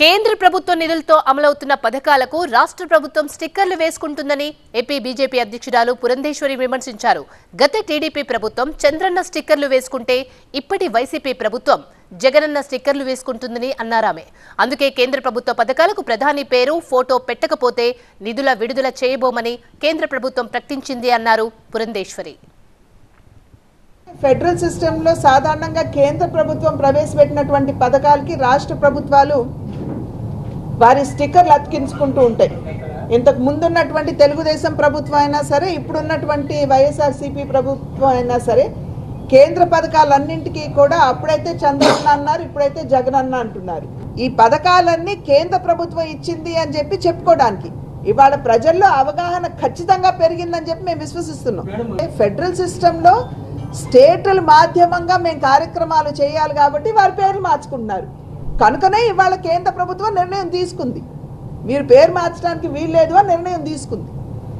కేంద్ర ప్రభుత్వ నిధులతో అమలవుతున్న పథకాలకు రాష్ట్ర ప్రభుత్వం స్టిక్కర్లు వేసుకుంటుందని ఏపీ బీజేపీ అధ్యక్షురాలు పురంధేశ్వరి విమర్శించారు. గత టీడీపీ ప్రభుత్వం చంద్రన్న స్టిక్కర్లు వేసుకుంటే ఇప్పటి వైసీపీ ప్రభుత్వం జగనన్న స్టిక్కర్లు వేసుకుంటుందని అన్నారామె. అందుకే కేంద్ర ప్రభుత్వ పథకాలకు ప్రధాని పేరు ఫోటో పెట్టకపోతే నిధుల విడుదల చేయబోమని కేంద్ర ప్రభుత్వం ప్రకటించింది అన్నారు పురంధేశ్వరి. ఫెడరల్ సిస్టంలో సాధారణంగా కేంద్ర ప్రభుత్వం ప్రవేశపెట్టినటువంటి పథకాలకి రాష్ట్ర ప్రభుత్వాలు వారి స్టిక్కర్లు అతికించుకుంటూ ఉంటాయి. ఇంతకు ముందున్నటువంటి తెలుగుదేశం ప్రభుత్వం అయినా సరే ఇప్పుడున్నటువంటి వైఎస్ఆర్సీపీ ప్రభుత్వం అయినా సరే కేంద్ర పథకాలన్నింటికీ కూడా అప్పుడైతే చంద్రన్న అన్నారు ఇప్పుడైతే జగన్ అన్న అంటున్నారు. ఈ పథకాలన్నీ కేంద్ర ప్రభుత్వం ఇచ్చింది అని చెప్పి చెప్పుకోవడానికి. ఇవాళ ప్రజల్లో అవగాహన ఖచ్చితంగా పెరిగిందని చెప్పి మేము విశ్వసిస్తున్నాం. ఫెడరల్ సిస్టంలో స్టేట్ల మాధ్యమంగా మేము కార్యక్రమాలు చేయాలి కాబట్టి వారి పేర్లు మార్చుకుంటున్నారు. కనుకనే ఇవాళ కేంద్ర ప్రభుత్వం నిర్ణయం తీసుకుంది. మీరు పేరు మార్చడానికి వీల్లేదు అని నిర్ణయం తీసుకుంది.